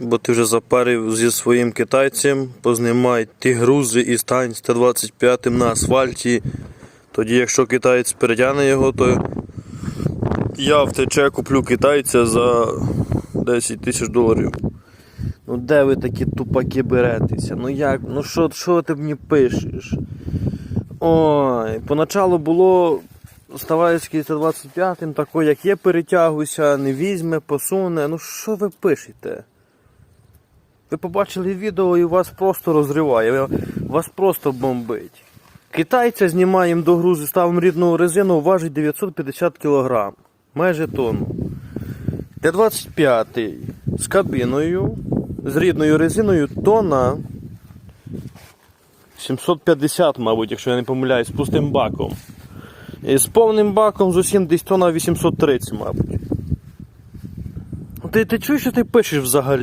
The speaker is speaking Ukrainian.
Бо ти вже запарив зі своїм китайцем, познімай ті грузи і стань з Т-25 на асфальті. Тоді, якщо китаєць перетягне його, то я в ТЧ куплю китайця за 10 тисяч доларів. Ну де ви такі тупаки беретеся? Ну як? Ну що, що ти мені пишеш? Ой, поначалу було Ставайський Т-25, такий, як є, перетягуйся, не візьме, посуне. Ну що ви пишете? Ви побачили відео і вас просто розриває, вас просто бомбить. Китайця знімаємо до грузи, ставимо рідну резину, важить 950 кг, майже тонну. Т-25 з кабіною, з рідною резиною тонна 750, мабуть, якщо я не помиляюсь, з пустим баком. І з повним баком з усім десь тонна 830, мабуть. Ти, ти чуєш, що ти пишеш взагалі?